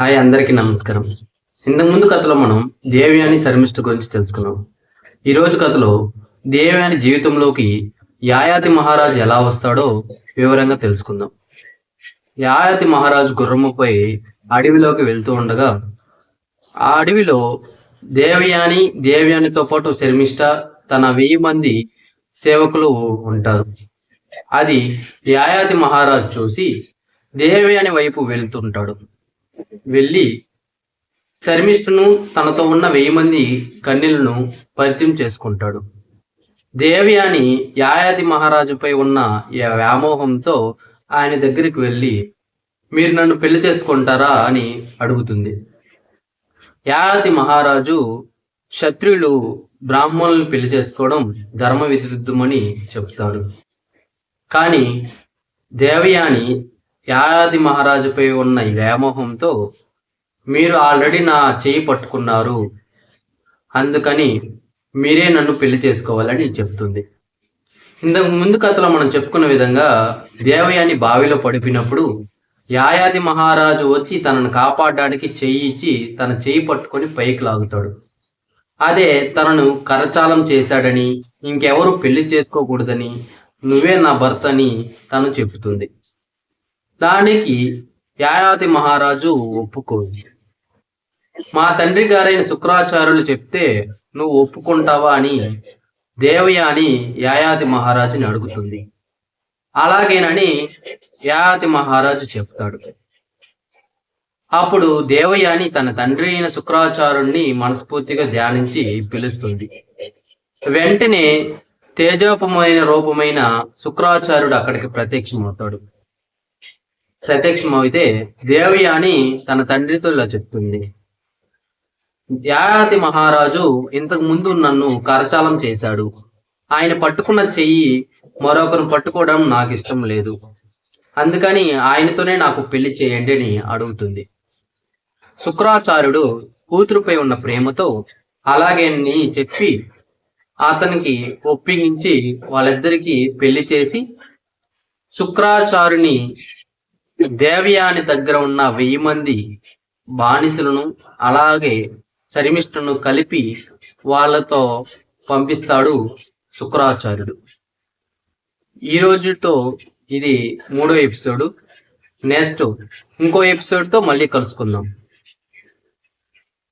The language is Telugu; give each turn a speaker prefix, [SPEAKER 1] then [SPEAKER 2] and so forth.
[SPEAKER 1] హాయ్ అందరికీ నమస్కారం. ఇంతకు ముందు కథలో మనం దేవయాని శర్మిష్ఠ గురించి తెలుసుకున్నాం. ఈ రోజు కథలో దేవయాని జీవితంలోకి యాయాతి మహారాజు ఎలా వస్తాడో వివరంగా తెలుసుకుందాం. యాయాతి మహారాజు గుర్రముపై అడవిలోకి వెళ్తూ ఉండగా ఆ అడవిలో దేవయాని దేవయానితో పాటు శర్మిష్ఠ తన వెయ్యి మంది సేవకులు ఉంటారు. అది యాయాతి మహారాజు చూసి దేవయాని వైపు వెళ్తుంటాడు. వెళ్ళి శర్మిష్ఠును తనతో ఉన్న వెయ్యి మంది కన్యలను పరిచయం చేసుకుంటాడు. దేవయాని యాయాది మహారాజుపై ఉన్న ఈ వ్యామోహంతో ఆయన దగ్గరికి వెళ్ళి మీరు నన్ను పెళ్ళి చేసుకుంటారా అని అడుగుతుంది. యాయాతి మహారాజు క్షత్రియులు బ్రాహ్మణులను పెళ్ళి చేసుకోవడం ధర్మ విరుద్ధమని చెప్తాడు. కానీ దేవయాని యాయాది మహారాజుపై ఉన్న వ్యామోహంతో మీరు ఆల్రెడీ నా చేయి పట్టుకున్నారు. అందుకని మీరే నన్ను పెళ్ళి చేసుకోవాలని చెప్తుంది. ఇంతకు ముందు కథలో మనం చెప్పుకున్న విధంగా దేవయాని బావిలో పడిపోయినప్పుడు యాయాది మహారాజు వచ్చి తనను కాపాడడానికి చెయ్యి ఇచ్చి తన చెయ్యి పట్టుకొని పైకి లాగుతాడు. అదే తనను కరచాలం చేశాడని ఇంకెవరు పెళ్ళి చేసుకోకూడదని నువ్వే నా భర్తని తను చెబుతుంది. దానికి యాయాతి మహారాజు ఒప్పుకోదు మా తండ్రి గారైన శుక్రాచార్యులు చెప్తే నువ్వు ఒప్పుకుంటావా అని దేవయాని యాయాతి మహారాజుని అడుగుతుంది. అలాగేనని యాయాతి మహారాజు చెప్తాడు. అప్పుడు దేవయాని తన తండ్రి అయిన శుక్రాచార్యుణ్ణి మనస్ఫూర్తిగా ధ్యానించి పిలుస్తుంది. వెంటనే తేజోపమైన రూపమైన శుక్రాచార్యుడు అక్కడికి ప్రత్యక్షమవుతాడు. శతక్షమైతే దేవి అని తన తండ్రితో ఇలా చెప్తుంది. యాయాతి మహారాజు ఇంతకు ముందు నన్ను కరచాలం చేశాడు. ఆయన పట్టుకున్న చెయ్యి మరొకరు పట్టుకోవడం నాకు ఇష్టం లేదు. అందుకని ఆయనతోనే నాకు పెళ్ళి చేయండి అని అడుగుతుంది. శుక్రాచార్యుడు కూతురుపై ఉన్న ప్రేమతో అలాగే అని చెప్పి అతనికి ఒప్పించి వాళ్ళిద్దరికి పెళ్ళి చేసి శుక్రాచార్యుని దేవయాని దగ్గర ఉన్న వెయ్యి మంది బానిసలను అలాగే శర్మిష్ఠను కలిపి వాళ్ళతో పంపిస్తాడు శుక్రాచార్యుడు. ఈ రోజుతో ఇది మూడో ఎపిసోడ్. నెక్స్ట్ ఇంకో ఎపిసోడ్తో మళ్ళీ కలుసుకుందాం.